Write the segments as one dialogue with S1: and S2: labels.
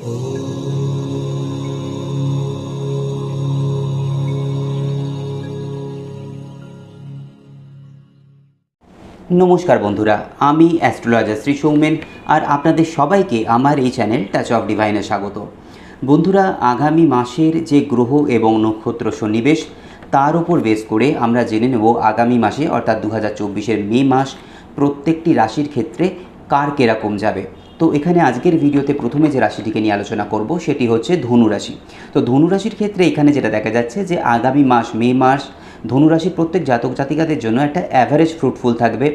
S1: নমস্কার বন্ধুরা, আমি অ্যাস্ট্রোলজার শ্রী সৌমেন আর আপনাদের সবাইকে আমার এই চ্যানেল টাচ অফ ডিভাইনে স্বাগত। বন্ধুরা, আগামী মাসের যে গ্রহ এবং নক্ষত্র সন্নিবেশ, তার উপর বেস করে আমরা জেনে নেব আগামী মাসে, অর্থাৎ দু হাজার মে মাস, প্রত্যেকটি রাশির ক্ষেত্রে কার কেরকম যাবে। তো এখানে আজকের ভিডিওতে প্রথমে যে রাশিটিকে নিয়ে আলোচনা করব, সেটি হচ্ছে ধনু রাশি। তো ধনু রাশির ক্ষেত্রে এখানে যেটা দেখা যাচ্ছে যে আগামী মাস, মে মাস ধনুরাশির প্রত্যেক জাতক জাতিকাদের জন্য একটা অ্যাভারেজ ফ্রুটফুল থাকবে।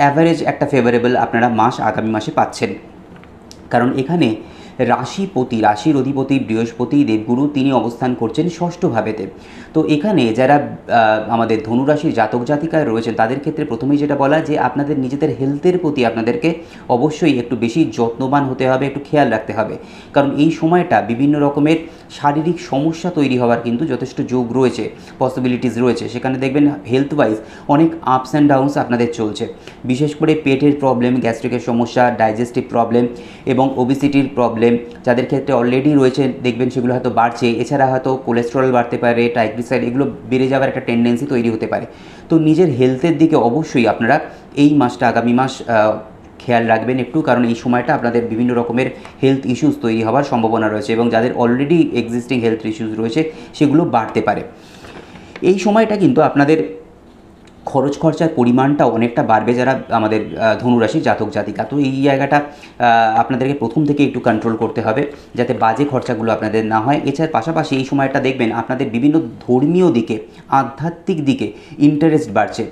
S1: অ্যাভারেজ একটা ফেভারেবল আপনারা মাস আগামী মাসে পাচ্ছেন। কারণ এখানে রাশিপতি রাশির অধিপতি, বৃহস্পতি, দেবগুরু তিনি অবস্থান করছেন ষষ্ঠ ভাবেতে তো এখানে যারা আমাদের ধনুরাশির জাতক জাতিকায় রয়েছেন, তাদের ক্ষেত্রে প্রথমেই যেটা বলা যে আপনাদের নিজেদের হেলথের প্রতি আপনাদেরকে অবশ্যই একটু বেশি যত্নবান হতে হবে, একটু খেয়াল রাখতে হবে। কারণ এই সময়টা বিভিন্ন রকমের শারীরিক সমস্যা তৈরি হওয়ার কিন্তু যথেষ্ট যোগ রয়েছে পসিবিলিটিস রয়েছে। সেখানে দেখবেন হেলথ ওয়াইজ অনেক আপস অ্যান্ড ডাউনস আপনাদের চলছে। বিশেষ করে পেটের প্রবলেম গ্যাস্ট্রিকের সমস্যা ডাইজেস্টিভ প্রবলেম এবং ওবিসিটির প্রবলেম যাদের ক্ষেত্রে অলরেডি রয়েছে, দেখবেন সেগুলো হয়তো বাড়ছে। এছাড়া হয়তো কোলেস্টেরল বাড়তে পারে ট্রাইগ্লিসাইড এগুলো বেড়ে যাওয়ার একটা টেন্ডেন্সি তৈরি হতে পারে। তো নিজের হেলথের দিকে অবশ্যই আপনারা এই মাসটা, আগামী মাস খেয়াল রাখবেন একটু, কারণ এই সময়টা আপনাদের বিভিন্ন রকমের হেলথ ইস্যুস তৈরি হওয়ার সম্ভাবনা রয়েছে এবং যাদের অলরেডি এক্সিস্টিং হেলথ ইস্যুস রয়েছে, সেগুলো বাড়তে পারে। এই সময়টা কিন্তু আপনাদের খরচ খরচার পরিমাণটা অনেকটা বাড়বে যারা আমাদের ধনুরাশি জাতক জাতিকা। তো এই জায়গাটা আপনাদেরকে প্রথম থেকে একটু কন্ট্রোল করতে হবে যাতে বাজে খরচাগুলো আপনাদের না হয়। এছাড়া পাশাপাশি এই সময়টা দেখবেন আপনাদের বিভিন্ন ধর্মীয় দিকে, আধ্যাত্মিক দিকে ইন্টারেস্ট বাড়ছে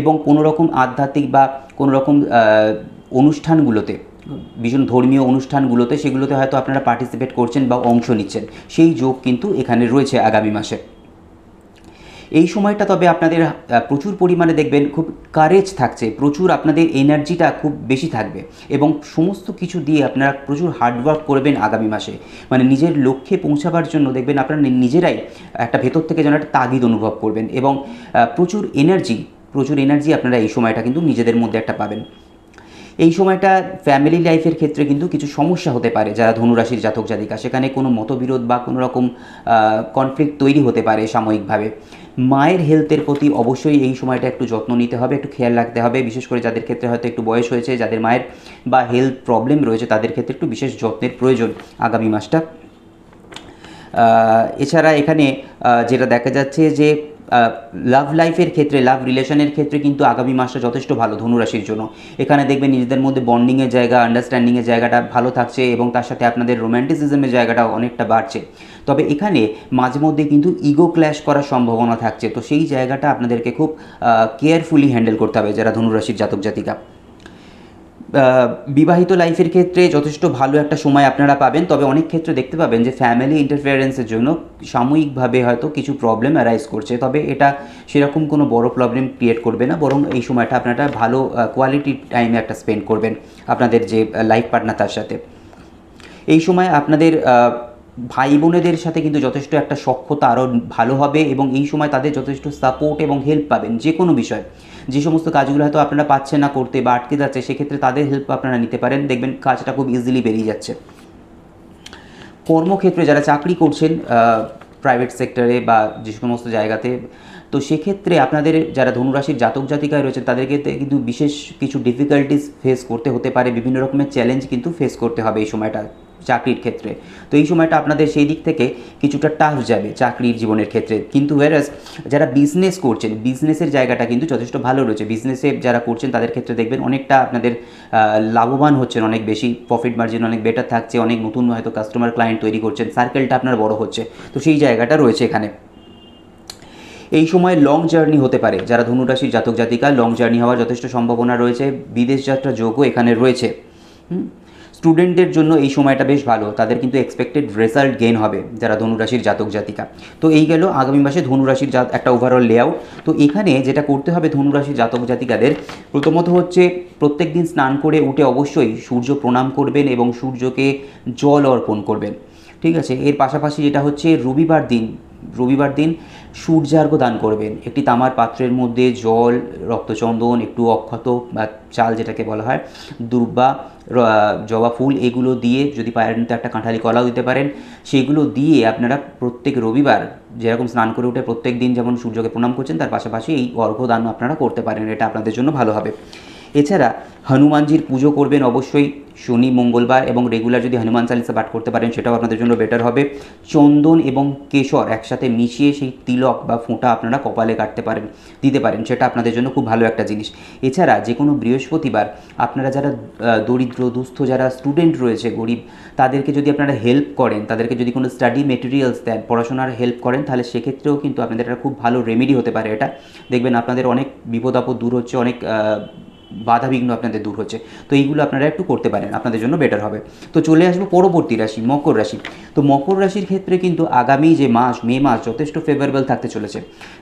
S1: এবং কোনো রকম আধ্যাত্মিক বা কোনো রকম অনুষ্ঠানগুলোতে, ভীষণ ধর্মীয় অনুষ্ঠানগুলোতে সেগুলোতে হয়তো আপনারা পার্টিসিপেট করছেন বা অংশ নিচ্ছেন। সেই যোগ কিন্তু এখানে রয়েছে আগামী মাসে। এই সময়টা তবে আপনাদের প্রচুর পরিমাণে দেখবেন খুব কারেজ থাকছে, প্রচুর আপনাদের এনার্জিটা খুব বেশি থাকবে এবং সমস্ত কিছু দিয়ে আপনারা প্রচুর হার্ডওয়ার্ক করবেন আগামী মাসে। মানে নিজের লক্ষ্যে পৌঁছাবার জন্য দেখবেন আপনারা নিজেরাই একটা ভেতর থেকে যেন একটা তাগিদ অনুভব করবেন এবং প্রচুর এনার্জি প্রচুর এনার্জি আপনারা এই সময়টা কিন্তু নিজেদের মধ্যে একটা পাবেন। এই সময়টা ফ্যামিলি লাইফের ক্ষেত্রে কিন্তু কিছু সমস্যা হতে পারে। যারা ধনুরাশির জাতক জাতিকা, সেখানে কোনো মতবিরোধ বা কোনো রকম কনফ্লিক্ট তৈরি হতে পারে সাময়িকভাবে। মায়ের হেলথের প্রতি অবশ্যই এই সময়টা একটু যত্ন নিতে হবে, একটু খেয়াল রাখতে হবে। বিশেষ করে যাদের ক্ষেত্রে হয়তো একটু বয়স হয়েছে, যাদের মায়ের বা হেলথ প্রবলেম রয়েছে, তাদের ক্ষেত্রে একটু বিশেষ যত্নের প্রয়োজন আগামী মাসটা। এছাড়া এখানে যেটা দেখা যাচ্ছে যে লাভ লাইফের ক্ষেত্রে লাভ রিলেশনের ক্ষেত্রে কিন্তু আগামী মাসটা যথেষ্ট ভালো ধনুরাশির জন্য। এখানে দেখবেন নিজেদের মধ্যে বন্ডিংয়ের জায়গা আন্ডারস্ট্যান্ডিংয়ের জায়গাটা ভালো থাকছে এবং তার সাথে আপনাদের রোম্যান্টিসিজমের জায়গাটাও অনেকটা বাড়ছে। তবে এখানে মাঝে মধ্যে কিন্তু ইগো ক্ল্যাশ করার সম্ভাবনা থাকছে। তো সেই জায়গাটা আপনাদেরকে খুব কেয়ারফুলি হ্যান্ডেল করতে হবে যারা ধনুরাশির জাতক জাতিকা বিবাহিত লাইফের ক্ষেত্রে যথেষ্ট ভালো একটা সময় আপনারা পাবেন। তবে অনেক ক্ষেত্রে দেখতে পাবেন যে ফ্যামিলি ইন্টারফিয়ারেন্সের জন্য সাময়িকভাবে হয়তো কিছু প্রবলেম অ্যারাইজ করছে। তবে এটা সেরকম কোনো বড় প্রবলেম ক্রিয়েট করবে না। বরং এই সময়টা আপনারা ভালো কোয়ালিটি টাইমে একটা স্পেন্ড করবেন আপনাদের যে লাইফ পার্টনার তার সাথে। এই সময় আপনাদের ভাই বোনেদের সাথে কিন্তু যথেষ্ট একটা সক্ষতা আরও ভালো হবে এবং এই সময় তাদের যথেষ্ট সাপোর্ট এবং হেল্প পাবেন। যে কোনো বিষয়। যে সমস্ত কাজগুলো হয়তো আপনারা পাচ্ছেন না করতে বা আটকে যাচ্ছে, সেক্ষেত্রে তাদের হেল্প আপনারা নিতে পারেন। দেখবেন কাজটা খুব ইজিলি বেরিয়ে যাচ্ছে। কর্মক্ষেত্রে যারা চাকরি করছেন প্রাইভেট সেক্টরে বা যে সমস্ত জায়গাতে, তো সেক্ষেত্রে আপনাদের যারা ধনুরাশির জাতক জাতিকায় রয়েছে তাদেরকে কিন্তু বিশেষ কিছু ডিফিকাল্টিস ফেস করতে হতে পারে। বিভিন্ন রকমের চ্যালেঞ্জ কিন্তু ফেস করতে হবে এই সময়টা চাকরির ক্ষেত্রে। তো এই সময়টা আপনাদের সেই দিক থেকে কিছুটা টাফ যাবে চাকরির জীবনের ক্ষেত্রে। কিন্তু ওয়ারাস যারা বিজনেস করছেন বিজনেসের জায়গাটা কিন্তু যথেষ্ট ভালো রয়েছে। বিজনেসে যারা করছেন, তাদের ক্ষেত্রে দেখবেন অনেকটা আপনাদের লাভবান হচ্ছেন অনেক বেশি। প্রফিট মার্জিন অনেক বেটার থাকছে, অনেক নতুন হয়তো কাস্টমার ক্লায়েন্ট তৈরি করছেন সার্কেলটা আপনার বড় হচ্ছে। তো সেই জায়গাটা রয়েছে এখানে। এই সময় লং জার্নি হতে পারে। যারা ধনুরাশির জাতক জাতিকা লং জার্নি হওয়ার যথেষ্ট সম্ভাবনা রয়েছে। বিদেশ যাত্রা যোগও এখানে রয়েছে। হুম? স্টুডেন্টদের জন্য এই সময়টা বেশ ভালো। তাদের কিন্তু এক্সপেক্টেড রেজাল্ট গেইন হবে যারা ধনুরাশির জাতক, জাতিকা। তো এই গেল আগামী মাসে ধনুরাশির জাত, একটা ওভারঅল লেআউট তো এখানে যেটা করতে হবে ধনুরাশির জাতক, জাতিকাদের, প্রথমত হচ্ছে প্রত্যেক দিন স্নান করে উঠে অবশ্যই সূর্য প্রণাম করবেন এবং সূর্যকে জল অর্পণ করবেন। ঠিক আছে? এর পাশাপাশি যেটা হচ্ছে রবিবার দিন। রবিবার দিন সূর্যার্ঘ দান করবেন। একটি তামার পাত্রের মধ্যে জল, রক্তচন্দন, একটু অক্ষত বা চাল যেটাকে বলা হয়, দুর্বা জবা ফুল এগুলো দিয়ে যদি পায়ের নিতে একটা কাঁঠালি কলাও দিতে পারেন, সেগুলো দিয়ে আপনারা প্রত্যেক রবিবার যেরকম স্নান করে উঠে প্রত্যেক দিন যেমন সূর্যকে প্রণাম করছেন, তার পাশাপাশি এই অর্ঘ্যদান আপনারা করতে পারেন। এটা আপনাদের জন্য ভালো হবে। এছাড়া হনুমানজির পুজো করবেন অবশ্যই শনি, মঙ্গলবার এবং রেগুলার যদি হনুমান চালিসা পাঠ করতে পারেন সেটাও আপনাদের জন্য বেটার হবে। চন্দন এবং কেশর একসাথে মিশিয়ে সেই তিলক বা ফোঁটা আপনারা কপালে কাটতে পারেন, দিতে পারেন, সেটা আপনাদের জন্য খুব ভালো একটা জিনিস। এছাড়া যে কোনো বৃহস্পতিবার আপনারা যারা দরিদ্র, দুস্থ যারা স্টুডেন্ট রয়েছে, গরিব, তাদেরকে যদি আপনারা হেল্প করেন, তাদেরকে যদি কোনো স্টাডি মেটেরিয়ালস দেন, পড়াশোনার হেল্প করেন, তাহলে সেক্ষেত্রেও কিন্তু আপনাদের একটা খুব ভালো রেমেডি হতে পারে এটা। দেখবেন আপনাদের অনেক বিপদ আপদ দূর হচ্ছে, অনেক বাধাবিঘ্ন আপনাদের দূর হচ্ছে। তো এইগুলো আপনারা একটু করতে পারেন, আপনাদের জন্য বেটার হবে। তো চলে আসব পরবর্তী রাশি, মকর রাশি। তো মকর রাশির ক্ষেত্রে কিন্তু আগামী যে মাস, মে মাস যথেষ্ট ফেভারেবল থাকতে চলেছে।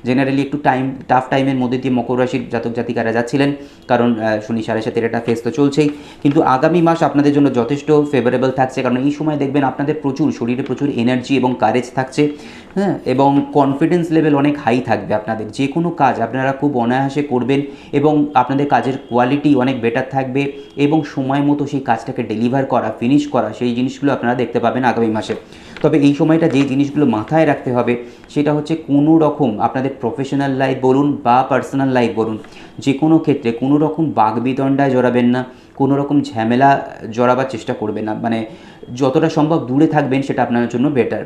S1: জেনারেলি একটু টাইম টাফ টাইমের মধ্যে দিয়ে মকর রাশির জাতক জাতিকারা যাচ্ছিলেন, কারণ শনি সাড়ে সাতের একটা ফেস তো চলছেই। কিন্তু আগামী মাস আপনাদের জন্য যথেষ্ট ফেভারেবল থাকছে, কারণ এই সময় দেখবেন আপনাদের প্রচুর, শরীরে প্রচুর এনার্জি এবং কারেজ থাকছে হ্যাঁ? এবং কনফিডেন্স লেভেল অনেক হাই থাকবে আপনাদের। যে কোনো কাজ আপনারা খুব অনায়াসে করবেন এবং আপনাদের কাজের কোয়ালিটি অনেক বেটার থাকবে এবং সময় মতো সেই কাজটাকে ডেলিভার করা ফিনিশ করা, সেই জিনিসগুলো আপনারা দেখতে পাবেন আগামী মাসে। তবে এই সময়টা যে জিনিসগুলো মাথায় রাখতে হবে, সেটা হচ্ছে কোনো রকম আপনাদের প্রফেশনাল লাইফ বলুন বা পার্সোনাল লাইফ বলুন, যে কোনো ক্ষেত্রে কোনো রকম বাগবিদণ্ডায় জড়াবেন না, কোনো রকম ঝামেলা জড়াবার চেষ্টা করবেন না। মানে যতটা সম্ভব দূরে থাকবেন, সেটা আপনার জন্য বেটার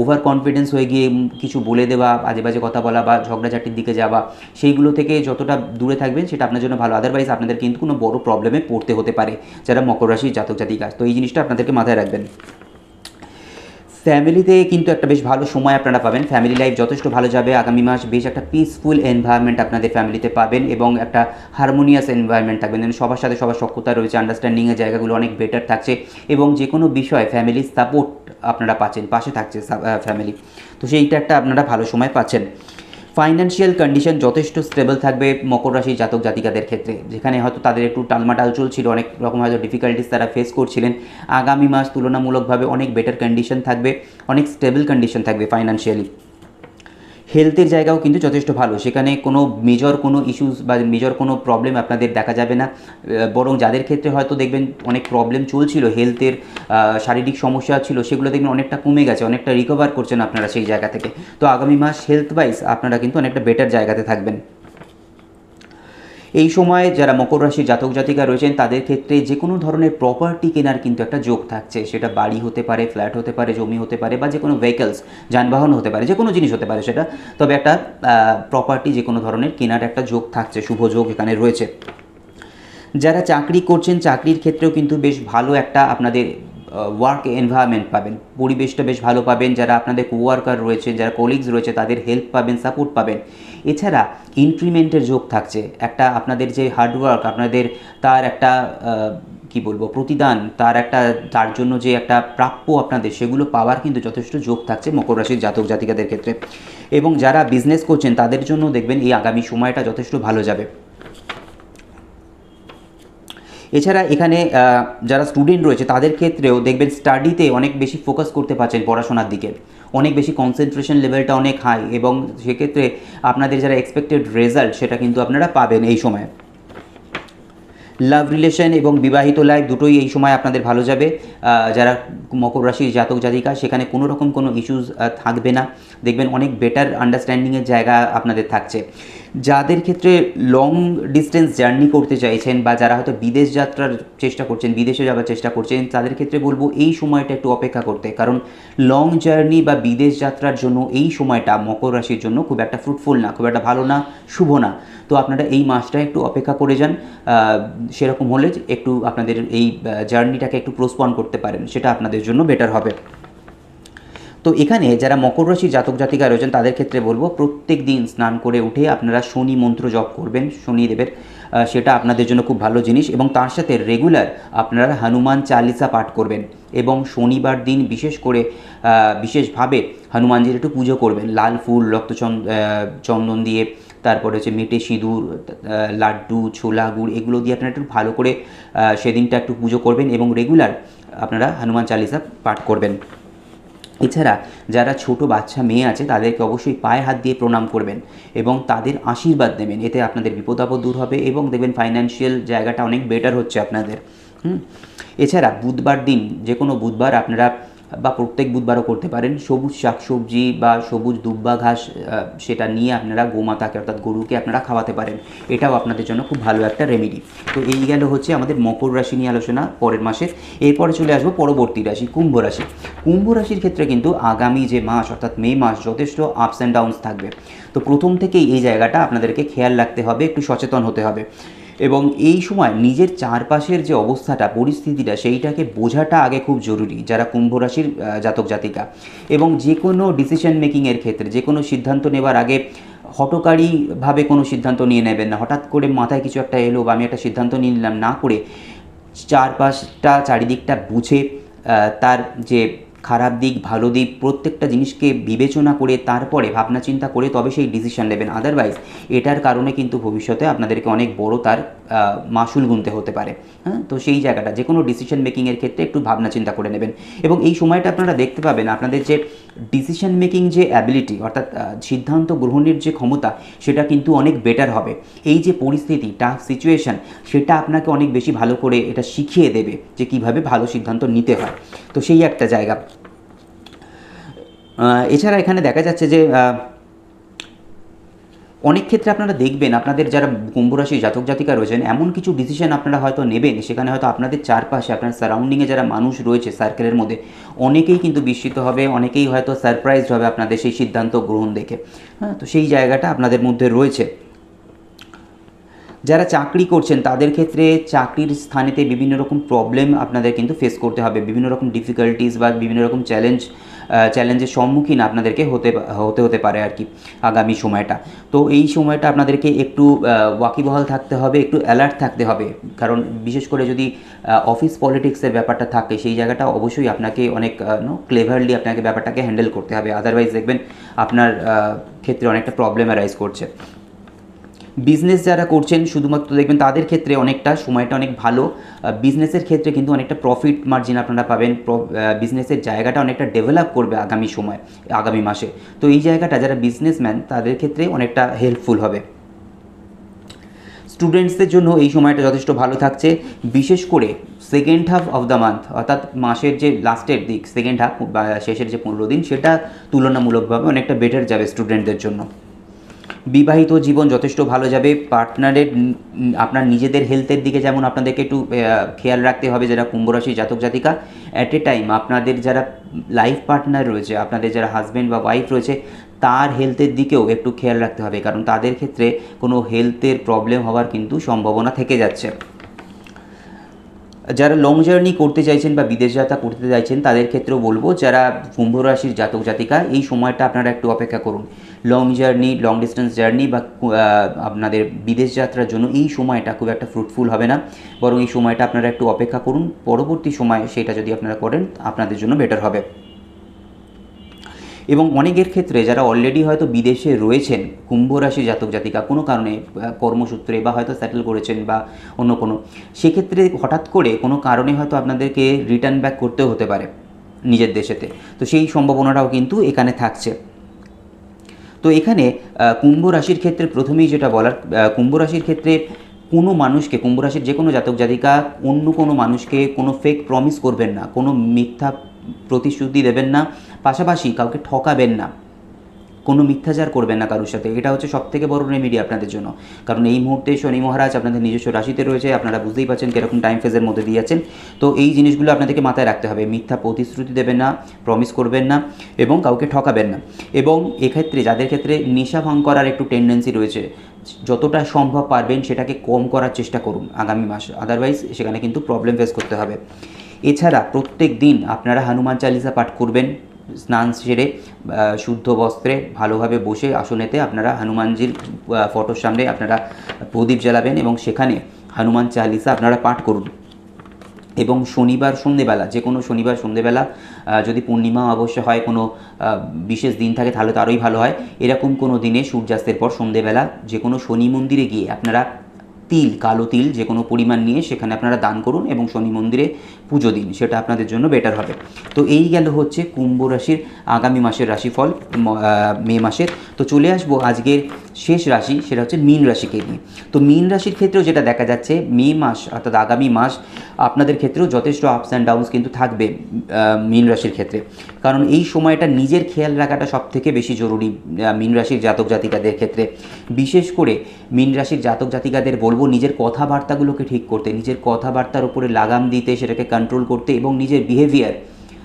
S1: ওভার কনফিডেন্স হয়ে গিয়ে কিছু বলে দেওয়া, আজে বাজে কথা বলা বা ঝগড়াঝাটির দিকে যাওয়া, সেইগুলো থেকে যতটা দূরে থাকবেন সেটা আপনার জন্য ভালো। আদারওয়াইজ আপনাদের কিন্তু কোনো বড় প্রবলেমে পড়তে হতে পারে, যারা মকর রাশির জাতক জাতিকা। তো এই জিনিসটা আপনাদেরকে মাথায় রাখবেন। ফ্যামিলিতে কিন্তু একটা বেশ ভালো সময় আপনারা পাবেন। ফ্যামিলি লাইফ যথেষ্ট ভালো যাবে। আগামী মাস বেশ একটা পিসফুল এনভায়রনমেন্ট আপনাদের ফ্যামিলিতে পাবেন এবং একটা হারমোনিয়াস এনভায়রনমেন্ট থাকবেন সবার সাথে সবার সক্ষতা রয়েছে আন্ডারস্ট্যান্ডিংয়ের জায়গাগুলো অনেক বেটার থাকছে এবং যে কোনো বিষয়ে ফ্যামিলির সাপোর্ট আপনারা পাচ্ছেন, পাশে থাকছে ফ্যামিলি তো সেইটা একটা আপনারা ভালো সময় পাচ্ছেন। ফাইন্যান্সিয়াল কন্ডিশন যথেষ্ট স্টেবল থাকবে মকর রাশি জাতক জাতিকাদের ক্ষেত্রে, যেখানে হয়তো তাদের একটু টালমাটাল চলছিল, অনেক রকম হয়তো ডিফিকাল্টিস তারা ফেস করছিলেন। আগামী মাস তুলনামূলকভাবে অনেক বেটার কন্ডিশন থাকবে, অনেক স্টেবল কন্ডিশন থাকবে ফাইন্যান্সিয়ালি হেলথের জায়গাও কিন্তু যথেষ্ট ভালো। সেখানে কোনো মেজর কোনো ইস্যুস বা মেজর কোনো প্রবলেম আপনাদের দেখা যাবে না। বরং যাদের ক্ষেত্রে হয়তো দেখবেন অনেক প্রবলেম চলছিল হেলথের শারীরিক সমস্যা ছিল, সেগুলো দেখবেন অনেকটা কমে গেছে, অনেকটা রিকভার করছেন আপনারা সেই জায়গা থেকে। তো আগামী মাস হেলথ ওয়াইজ আপনারা কিন্তু অনেকটা বেটার জায়গাতে থাকবেন। এই সময়ে যারা মকর রাশির জাতক জাতিকা রয়েছেন, তাদের ক্ষেত্রে যে কোনো ধরনের প্রপার্টি কেনার কিন্তু একটা যোগ থাকছে। সেটা বাড়ি হতে পারে ফ্ল্যাট হতে পারে, জমি হতে পারে বা যে কোনো ভেহিকলস যানবাহন হতে পারে যে কোনো জিনিস হতে পারে সেটা। তবে একটা প্রপার্টি যে কোনো ধরনের কেনার একটা যোগ থাকছে, শুভ যোগ এখানে রয়েছে। যারা চাকরি করছেন, চাকরির ক্ষেত্রেও কিন্তু বেশ ভালো একটা আপনাদের ওয়ার্ক এনভায়রনমেন্ট পাবেন। পরিবেশটা বেশ ভালো পাবেন, যারা আপনাদের কোয়ার্কার রয়েছে যারা কলিগস রয়েছে, তাদের হেল্প পাবেন সাপোর্ট পাবেন। এছাড়া ইনক্রিমেন্টের যোগ থাকছে। একটা আপনাদের যে হার্ডওয়ার্ক আপনাদের তার একটা কি বলব, প্রতিদান, তার একটা, তার জন্য যে একটা প্রাপ্য আপনাদের, সেগুলো পাওয়ার কিন্তু যথেষ্ট যোগ থাকছে মকর রাশির জাতক জাতিকাদের ক্ষেত্রে। এবং যারা বিজনেস করছেন, তাদের জন্য দেখবেন এই আগামী সময়টা যথেষ্ট ভালো যাবে। এছাড়া এখানে যারা স্টুডেন্ট রয়েছে, তাদের ক্ষেত্রেও দেখবেন স্টাডিতে অনেক বেশি ফোকাস করতে পারছেন পড়াশোনার দিকে। অনেক বেশি কনসেন্ট্রেশন লেভেলটা অনেক হাই এবং সেক্ষেত্রে আপনাদের যারা এক্সপেক্টেড রেজাল্ট সেটা কিন্তু আপনারা পাবেন এই সময়। লাভ রিলেশন এবং বিবাহিত লাইফ দুটোই এই সময় আপনাদের ভালো যাবে। যারা মকর রাশির জাতক, জাতিকা, সেখানে কোনো রকম কোনো ইস্যুস থাকবে না। দেখবেন অনেক বেটার আন্ডারস্ট্যান্ডিংয়ের জায়গা আপনাদের থাকছে। যাদের ক্ষেত্রে লং ডিস্টেন্স জার্নি করতে চাইছেন বা যারা হয়তো বিদেশ যাত্রার চেষ্টা করছেন, বিদেশে যাওয়ার চেষ্টা করছেন, তাদের ক্ষেত্রে বলব এই সময়টা একটু অপেক্ষা করতে। কারণ লং জার্নি বা বিদেশ যাত্রার জন্য এই সময়টা মকর রাশির জন্য খুব একটা ফ্রুটফুল না, খুব একটা ভালো না, শুভ না। তো আপনারা এই মাসটা একটু অপেক্ষা করে যান। সেরকম হলে একটু আপনাদের এই জার্নিটাকে একটু প্রোসপন করতে পারেন, সেটা আপনাদের জন্য বেটার হবে। তো এখানে যারা মকর রাশির জাতক জাতিকা রয়েছেন, তাদের ক্ষেত্রে বলব প্রত্যেক দিন স্নান করে উঠে আপনারা শনি মন্ত্র জপ করবেন, শনিদেবের সেটা আপনাদের জন্য খুব ভালো জিনিস এবং তার সাথে রেগুলার আপনারা হনুমান চালিসা পাঠ করবেন এবং শনিবার দিন বিশেষ করে বিশেষভাবে হনুমানজির একটু পুজো করবেন। লাল ফুল রক্তচন্দ চন্দন দিয়ে, তারপরে হচ্ছে মেটে সিঁদুর লাড্ডু, ছোলা, গুড়, এগুলো দিয়ে আপনারা একটু ভালো করে সেদিনটা একটু পুজো করবেন এবং রেগুলার আপনারা হনুমান চালিসা পাঠ করবেন। এছাড়া যারা ছোট বাচ্চা মেয়ে আছে, তাদেরকে অবশ্যই পায়ে হাত দিয়ে প্রণাম করবেন এবং তাদের আশীর্বাদ দেবেন এতে আপনাদের বিপদ আপদ দূর হবে এবং দেখবেন ফাইন্যান্সিয়াল জায়গাটা অনেক বেটার হচ্ছে আপনাদের। হুম? এছাড়া বুধবার দিন যে কোনো বুধবার আপনারা বা প্রত্যেক বুধবারও করতে পারেন। সবুজ শাকসবজি বা সবুজ দুব্বা ঘাস সেটা নিয়ে আপনারা গোমাতাকে, অর্থাৎ গরুকে আপনারা খাওয়াতে পারেন। এটাও আপনাদের জন্য খুব ভালো একটা রেমেডি তো এই গেল হচ্ছে আমাদের মকর রাশি নিয়ে আলোচনা পরের মাসের এরপরে চলে আসব পরবর্তী রাশি, কুম্ভ রাশি। কুম্ভ রাশির ক্ষেত্রে কিন্তু আগামী যে মাস, অর্থাৎ মে মাস, যথেষ্ট আপস অ্যান্ড ডাউনস থাকবে। তো প্রথম থেকেই এই জায়গাটা আপনাদেরকে খেয়াল রাখতে হবে, একটু সচেতন হতে হবে। এবং এই সময় নিজের চারপাশের যে অবস্থাটা, পরিস্থিতিটা, সেইটাকে বোঝাটা আগে খুব জরুরি, যারা কুম্ভ রাশির জাতক জাতিকা। এবং যে কোনো ডিসিশন মেকিংয়ের ক্ষেত্রে যে কোনো সিদ্ধান্ত নেবার আগে হটকারীভাবে কোনো সিদ্ধান্ত নিয়ে নেবেন না। হঠাৎ করে মাথায় কিছু একটা এলো বা আমি একটা সিদ্ধান্ত নিয়ে নিলাম না করে, চারপাশটা, চারিদিকটা বুঝে তার যে খারাপ দিক, ভালো দিক, প্রত্যেকটা জিনিসকে বিবেচনা করে, তারপরে ভাবনা চিন্তা করে তবে সেই ডিসিশন নেবেন। আদারওয়াইজ এটার কারণে কিন্তু ভবিষ্যতে আপনাদেরকে অনেক বড় তার মাসুল গুনতে হতে পারে। হ্যাঁ? তো সেই জায়গাটা যে কোনো ডিসিশন মেকিংয়ের ক্ষেত্রে একটু ভাবনা চিন্তা করে নেবেন। এবং এই সময়টা আপনারা দেখতে পাবেন, আপনাদের যে ডিসিশন মেকিং যে অ্যাবিলিটি অর্থাৎ সিদ্ধান্ত গ্রহণের যে ক্ষমতা, সেটা কিন্তু অনেক বেটার হবে। এই যে পরিস্থিতি টাফ সিচুয়েশান সেটা আপনাকে অনেক বেশি ভালো করে এটা শিখিয়ে দেবে যে কীভাবে ভালো সিদ্ধান্ত নিতে হয়। তো সেই একটা জায়গা। এছাড়া এখানে দেখা যাচ্ছে যে অনেক ক্ষেত্রে আপনারা দেখবেন, আপনাদের যারা কুম্ভ রাশি জাতক জাতিকা রয়েছেন, এমন কিছু ডিসিশন আপনারা হয়তো নেবেন। সেখানে হয়তো আপনাদের চারপাশে, আপনার সারাউন্ডিংয়ে যারা মানুষ রয়েছে সার্কেলের মধ্যে, অনেকেই কিন্তু বিস্মিত হবে, অনেকেই হয়তো সারপ্রাইজড হবে আপনাদের সেই সিদ্ধান্ত গ্রহণ দেখে। হ্যাঁ তো সেই জায়গাটা আপনাদের মধ্যে রয়েছে। যারা চাকরি করছেন, তাদের ক্ষেত্রে চাকরির স্থানেতে বিভিন্ন রকম প্রবলেম আপনাদের কিন্তু ফেস করতে হবে। বিভিন্ন রকম ডিফিকাল্টিস বা বিভিন্ন রকম চ্যালেঞ্জ চ্যালেঞ্জের সম্মুখীন আপনাদেরকে হতে হতে হতে পারে আর কি আগামী সময়টা। তো এই সময়টা আপনাদেরকে একটু ওয়াকিবহাল থাকতে হবে, একটু অ্যালার্ট থাকতে হবে। কারণ বিশেষ করে যদি অফিস পলিটিক্সের ব্যাপারটা থাকে, সেই জায়গাটা অবশ্যই আপনাকে অনেক নো ক্লেভারলি আপনাকে ব্যাপারটাকে হ্যান্ডেল করতে হবে। আদারওয়াইজ দেখবেন আপনার ক্ষেত্রে অনেকটা প্রবলেম অ্যারাইজ করছে। বিজনেস যারা করছেন, শুধুমাত্র দেখবেন তাদের ক্ষেত্রে অনেকটা সময়টা অনেক ভালো। বিজনেসের ক্ষেত্রে কিন্তু অনেকটা প্রফিট মার্জিন আপনারা পাবেন। বিজনেসের জায়গাটা অনেকটা ডেভেলপ করবে আগামী সময়, আগামী মাসে। তো এই জায়গাটা যারা বিজনেসম্যান তাদের ক্ষেত্রে অনেকটা হেল্পফুল হবে। স্টুডেন্টসদের জন্য এই সময়টা যথেষ্ট ভালো থাকছে। বিশেষ করে second half of the month অর্থাৎ মাসের যে লাস্টের দিক সেকেন্ড হাফ বা শেষের যে পনেরো দিন, সেটা তুলনামূলকভাবে অনেকটা বেটার যাবে স্টুডেন্টদের জন্য। বিবাহিত জীবন যথেষ্ট ভালো যাবে। পার্টনারের আপনার নিজেদের হেলথের দিকে যেমন আপনাদেরকে একটু খেয়াল রাখতে হবে, যারা কুম্ভরাশি জাতক, জাতিকা অ্যাট এ টাইম আপনাদের যারা লাইফ পার্টনার রয়েছে, আপনাদের যারা হাজব্যান্ড বা ওয়াইফ রয়েছে, তার হেলথের দিকেও একটু খেয়াল রাখতে হবে, কারণ তাদের ক্ষেত্রে কোনো হেলথের প্রবলেম হওয়ার কিন্তু সম্ভাবনা থেকে যাচ্ছে। যারা লং জার্নি করতে চাইছেন বা বিদেশ যাত্রা করতে চাইছেন, তাদের ক্ষেত্রেও বলব, যারা কুম্ভ রাশির জাতক, জাতিকা, এই সময়টা আপনারা একটু অপেক্ষা করুন। Long journey long distance journey বা আপনাদের বিদেশ যাত্রার জন্য এই সময়টা খুব একটা ফ্রুটফুল হবে না। বরং এই সময়টা আপনারা একটু অপেক্ষা করুন, পরবর্তী সময় সেটা যদি আপনারা করেন, আপনাদের জন্য বেটার হবে। এবং অনেকের ক্ষেত্রে যারা অলরেডি হয়তো বিদেশে রয়েছেন কুম্ভ রাশি জাতক জাতিকা, কোনো কারণে কর্মসূত্রে বা হয়তো সেটেল করেছেন বা অন্য কোনো, সেক্ষেত্রে হঠাৎ করে কোনো কারণে হয়তো আপনাদেরকে রিটার্ন ব্যাক করতেও হতে পারে নিজের দেশেতে। তো সেই সম্ভাবনাটাও কিন্তু এখানে থাকছে। তো এখানে কুম্ভ রাশির ক্ষেত্রে প্রথমেই যেটা বলার কুম্ভ রাশির ক্ষেত্রে কোনো মানুষকে কুম্ভ রাশির যে কোনো জাতক জাতিকা, অন্য কোনো মানুষকে কোনো ফেক প্রমিস করবেন না, কোনো মিথ্যা প্রতিশ্রুতি দেবেন না, পাশাপাশি কাউকে ঠকাবেন না। কোনো মিথ্যাচার করবেন না কারোর সাথে। এটা হচ্ছে সব থেকে বড় রেমেডি আপনাদের জন্য। কারণ এই মুহূর্তে শনি মহারাজ আপনাদের নিজস্ব রাশিতে রয়েছে, আপনারা বুঝতেই পারছেন কীরকম টাইম ফেজের মধ্যে দিয়ে আছেন তো এই জিনিসগুলো আপনাদেরকে মাথায় রাখতে হবে। মিথ্যা প্রতিশ্রুতি দেবেন না প্রমিস করবেন না এবং কাউকে ঠকাবেন না। এবং এক্ষেত্রে, যাদের ক্ষেত্রে নেশা ভাঙ করার একটু টেন্ডেন্সি রয়েছে, যতটা সম্ভব পারবেন সেটাকে কম করার চেষ্টা করুন। আগামী মাস আদারওয়াইজ সেখানে কিন্তু প্রবলেম ফেস করতে হবে। এছাড়া প্রত্যেক দিন আপনারা হনুমান চালিসা পাঠ করবেন, স্নান সেরে শুদ্ধ বস্ত্রে, ভালোভাবে বসে আসনেতে আপনারা হনুমানজির ফটোর সামনে আপনারা প্রদীপ জ্বালাবেন এবং সেখানে হনুমান চালিসা আপনারা পাঠ করুন। এবং শনিবার সন্ধেবেলা যে কোনো শনিবার সন্ধেবেলা যদি পূর্ণিমা অবশ্য হয়, কোনো বিশেষ দিন থাকে, তাহলে তো আরোই ভালো হয়। এরকম কোনো দিনে সূর্যাস্তের পর সন্ধেবেলা যে কোনো শনি মন্দিরে গিয়ে আপনারা তিল, কালো তিল যে কোনো পরিমাণ নিয়ে সেখানে আপনারা দান করুন এবং শনি মন্দিরে পুজো দিন, সেটা আপনাদের জন্য বেটার হবে। তো এই গেল হচ্ছে কুম্ভ রাশির আগামী মাসের রাশিফল, ম- মাসের। তো চলে আসব আজকের শেষ রাশি, সেটা হচ্ছে মীন রাশিকে নিয়ে। তো মীন রাশির ক্ষেত্রেও যেটা দেখা যাচ্ছে, মে মাস অর্থাৎ আগামী মাস আপনাদের ক্ষেত্রেও যথেষ্ট আপস অ্যান্ড ডাউনস কিন্তু থাকবে মীন রাশির ক্ষেত্রে। কারণ এই সময়টা নিজের খেয়াল রাখাটা সব থেকে বেশি জরুরি মীন রাশির জাতক জাতিকাদের ক্ষেত্রে। বিশেষ করে মীন রাশির জাতক জাতিকাদের বলব, নিজের কথাবার্তাগুলোকে ঠিক করতে, নিজের কথাবার্তার উপরে লাগাম দিতে, সেটাকে কন্ট্রোল করতে এবং নিজের বিহেভিয়ার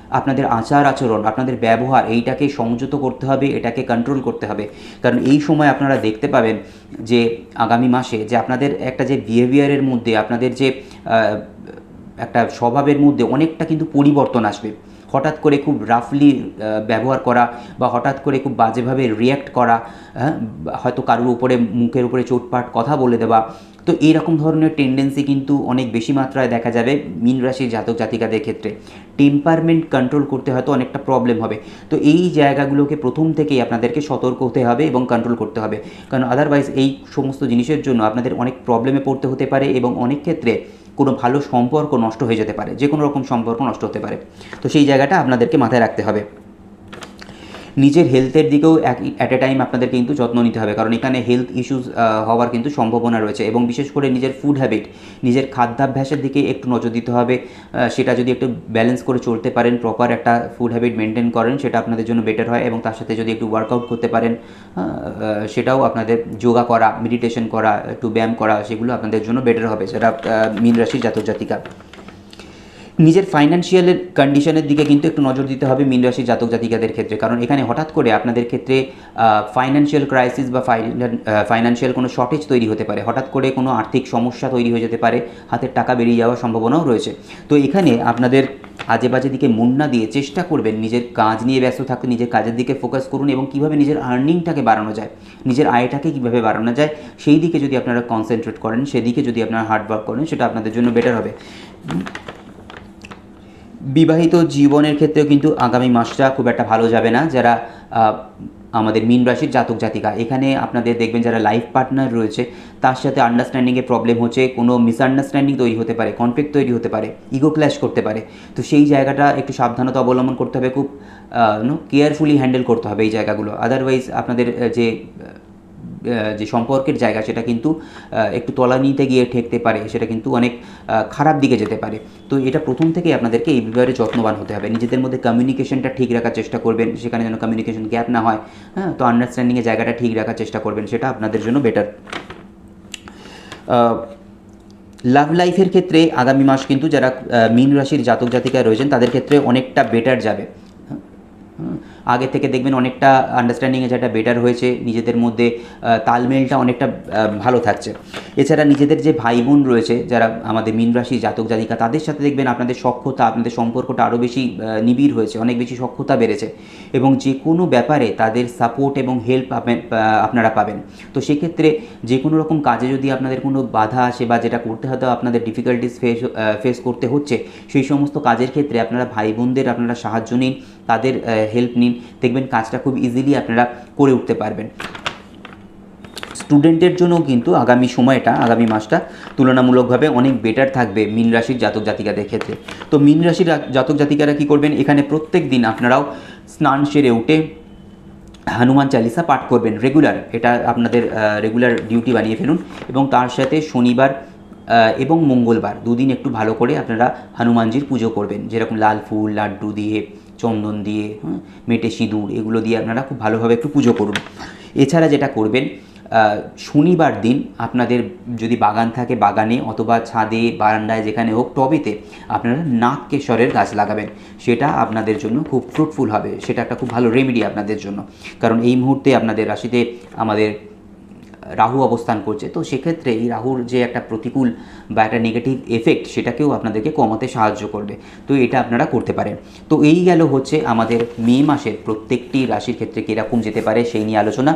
S1: আপনাদের আচার আচরণ, আপনাদের ব্যবহার, এইটাকে সংযত করতে হবে, এটাকে কন্ট্রোল করতে হবে। কারণ এই সময় আপনারা দেখতে পাবেন যে আগামী মাসে যে আপনাদের একটা যে বিহেভিয়ারের মধ্যে, আপনাদের যে একটা স্বভাবের মধ্যে অনেকটা কিন্তু পরিবর্তন আসবে। হঠাৎ করে খুব রাফলি ব্যবহার করা বা হঠাৎ করে খুব বাজেভাবে রিয়্যাক্ট করা হ্যাঁ হয়তো কারোর উপরে মুখের উপরে চোটপাট কথা বলে দেওয়া। তো এইরকম ধরনের টেন্ডেন্সি কিন্তু অনেক বেশি মাত্রায় দেখা যাবে মীন রাশির জাতক জাতিকাদের ক্ষেত্রে। টেম্পারমেন্ট কন্ট্রোল করতে হয়তো অনেকটা প্রবলেম হবে। তো এই জায়গাগুলোকে প্রথম থেকেই আপনাদেরকে সতর্ক হতে হবে এবং কন্ট্রোল করতে হবে। কারণ আদারওয়াইজ এই সমস্ত জিনিসের জন্য আপনাদের অনেক প্রবলেমে পড়তে হতে পারে এবং অনেক ক্ষেত্রে কোনো ভালো সম্পর্ক নষ্ট হয়ে যেতে পারে, যে কোনো রকম সম্পর্ক নষ্ট হতে পারে। তো সেই জায়গাটা আপনাদেরকে মাথায় রাখতে হবে। নিজের হেলথের দিকেও এক অ্যাট এ টাইম আপনাদের কিন্তু যত্ন নিতে হবে। কারণ এখানে হেলথ ইস্যুস হওয়ার কিন্তু সম্ভাবনা রয়েছে এবং বিশেষ করে নিজের ফুড হ্যাবিট নিজের খাদ্যাভ্যাসের দিকে একটু নজর দিতে হবে। সেটা যদি একটু ব্যালেন্স করে চলতে পারেন প্রপার একটা ফুড হ্যাবিট মেনটেন করেন, সেটা আপনাদের জন্য বেটার হয় এবং তার সাথে যদি একটু ওয়ার্কআউট করতে পারেন সেটাও আপনাদের যোগা করা মেডিটেশন করা, একটু ব্যায়াম করা, সেগুলো আপনাদের জন্য বেটার হবে। সেটা মীন রাশির জাতক জাতিকা নিজের ফাইন্যান্সিয়ালের কন্ডিশনের দিকে কিন্তু একটু নজর দিতে হবে মীন রাশির জাতক জাতিকাদের ক্ষেত্রে। কারণ এখানে হঠাৎ করে আপনাদের ক্ষেত্রে ফাইন্যান্সিয়াল ক্রাইসিস বা ফাইন্যান্সিয়াল কোনো শর্টেজ তৈরি হতে পারে। হঠাৎ করে কোনো আর্থিক সমস্যা তৈরি হয়ে যেতে পারে। হাতের টাকা বেরিয়ে যাওয়ার সম্ভাবনাও রয়েছে। তো এখানে আপনাদের আজে বাজে দিকে মন না দিয়ে চেষ্টা করবেন নিজের কাজ নিয়ে ব্যস্ত থাকতে, নিজের কাজের দিকে ফোকাস করুন এবং কীভাবে নিজের আর্নিংটাকে বাড়ানো যায়, নিজের আয়টাকে কীভাবে বাড়ানো যায়, সেই দিকে যদি আপনারা কনসেন্ট্রেট করেন, সেদিকে যদি আপনারা হার্ড ওয়ার্ক করেন, সেটা আপনাদের জন্য বেটার হবে। বিবাহিত জীবনের ক্ষেত্রেও কিন্তু আগামী মাসটা খুব একটা ভালো যাবে না। যারা আমাদের মীন রাশির জাতক জাতিকা, এখানে আপনাদের দেখবেন যারা লাইফ পার্টনার রয়েছে, তার সাথে আন্ডারস্ট্যান্ডিংয়ে প্রবলেম হচ্ছে, কোনো মিসআন্ডারস্ট্যান্ডিং তৈরি হতে পারে কনফ্লিক্ট তৈরি হতে পারে ইগো ক্ল্যাশ করতে পারে। তো সেই জায়গাটা একটু সাবধানতা অবলম্বন করতে হবে, খুব কেয়ারফুলি হ্যান্ডেল করতে হবে এই জায়গাগুলো। আদারওয়াইজ আপনাদের যে যে সম্পর্কের জায়গা সেটা কিন্তু একটু তলানিতে গিয়ে ঠেকতে পারে, সেটা কিন্তু অনেক খারাপ দিকে যেতে পারে। তো এটা প্রথম থেকেই আপনাদেরকে এই ব্যাপারে যত্নবান হতে হবে। নিজেদের মধ্যে কমিউনিকেশনটা ঠিক রাখার চেষ্টা করবেন, সেখানে যেন কমিউনিকেশন গ্যাপ না হয় হ্যাঁ? তো আন্ডারস্ট্যান্ডিংয়ের জায়গাটা ঠিক রাখার চেষ্টা করবেন, সেটা আপনাদের জন্য বেটার লাভ লাইফের ক্ষেত্রে আগামী মাস কিন্তু যারা মীন রাশির জাতক জাতিকা রয়েছেন, তাদের ক্ষেত্রে অনেকটা বেটার যাবে। আগে থেকে দেখবেন অনেকটা আন্ডারস্ট্যান্ডিংয়ে যেটা বেটার হয়েছে, নিজেদের মধ্যে তালমেলটা অনেকটা ভালো থাকছে। এছাড়া নিজেদের যে ভাই বোন রয়েছে, যারা আমাদের মীন রাশি জাতক জাতিকা, তাদের সাথে দেখবেন আপনাদের সক্ষতা আপনাদের সম্পর্কটা আরও বেশি নিবিড় হয়েছে, অনেক বেশি সক্ষতা বেড়েছে। এবং যে কোনো ব্যাপারে তাদের সাপোর্ট এবং হেল্প আপনারা পাবেন। তো সেক্ষেত্রে যে কোনো রকম কাজে যদি আপনাদের কোনো বাধা আসে বা যেটা করতে হয়তো আপনাদের ডিফিকাল্টিস ফেস ফেস করতে হচ্ছে, সেই সমস্ত কাজের ক্ষেত্রে আপনারা ভাই বোনদের আপনারা সাহায্য নিন। তাদের হেল্প নিন। দেখবেন কাজটা খুব ইজিলি আপনারা করে উঠতে পারবেন। স্টুডেন্টের জন্য কিন্তু আগামী সময়টা, আগামী মাসটা তুলনামূলকভাবে অনেক বেটার থাকবে মীন রাশির জাতক জাতিকাদের ক্ষেত্রে। তো মীন রাশির জাতক জাতিকারা কী করবেন? এখানে প্রত্যেক দিন আপনারাও স্নান সেরে উঠে হনুমান চালিসা পাঠ করবেন রেগুলার এটা আপনাদের রেগুলার ডিউটি বানিয়ে ফেলুন। এবং তার সাথে শনিবার এবং মঙ্গলবার দুদিন একটু ভালো করে আপনারা হনুমানজির পুজো করবেন। যেরকম লাল ফুল, লাড্ডু দিয়ে চন্দন দিয়ে মেটে সিঁদুর, এগুলো দিয়ে আপনারা খুব ভালোভাবে একটু পুজো করুন। এছাড়া যেটা করবেন শনিবার দিন আপনাদের যদি বাগান থাকে বাগানে অথবা ছাদে, বারান্দায় যেখানে হোক টবেতে আপনারা নাক কেশরের গাছ লাগাবেন। সেটা আপনাদের জন্য খুব ফ্রুটফুল হবে। সেটা একটা খুব ভালো রেমেডি আপনাদের জন্য। কারণ এই মুহূর্তে আপনাদের রাশিতে আমাদের রাহু অবস্থান করছে, তো সেক্ষেত্রে এই রাহুর যে একটা প্রতিকূল বা একটা নেগেটিভ এফেক্ট সেটাকেও আপনাদেরকে কমাতে সাহায্য করবে। তো এটা আপনারা করতে পারেন। তো এই গেল হচ্ছে আমাদের মে মাসের প্রত্যেকটি রাশির ক্ষেত্রে কীরকম যেতে পারে সেই নিয়ে আলোচনা।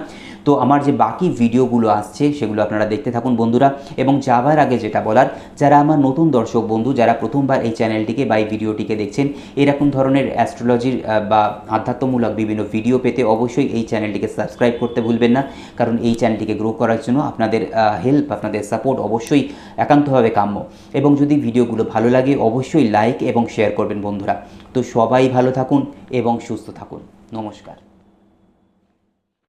S1: তো আমার যে বাকি ভিডিওগুলো আসছে সেগুলো আপনারা দেখতে থাকুন বন্ধুরা। এবং যাবার আগে যেটা বলার, যারা আমার নতুন দর্শক বন্ধু, যারা প্রথমবার এই চ্যানেলটিকে বা এই ভিডিওটিকে দেখছেন, এরকম ধরনের অ্যাস্ট্রোলজির বা আধ্যাত্মমূলক বিভিন্ন ভিডিও পেতে অবশ্যই এই চ্যানেলটিকে সাবস্ক্রাইব করতে ভুলবেন না। কারণ এই চ্যানেলটিকে গ্রো করার জন্য আপনাদের হেল্প আপনাদের সাপোর্ট অবশ্যই একান্তভাবে কাম্য। এবং যদি ভিডিওগুলো ভালো লাগে, অবশ্যই লাইক এবং শেয়ার করবেন বন্ধুরা। তো সবাই ভালো থাকুন এবং সুস্থ থাকুন। নমস্কার।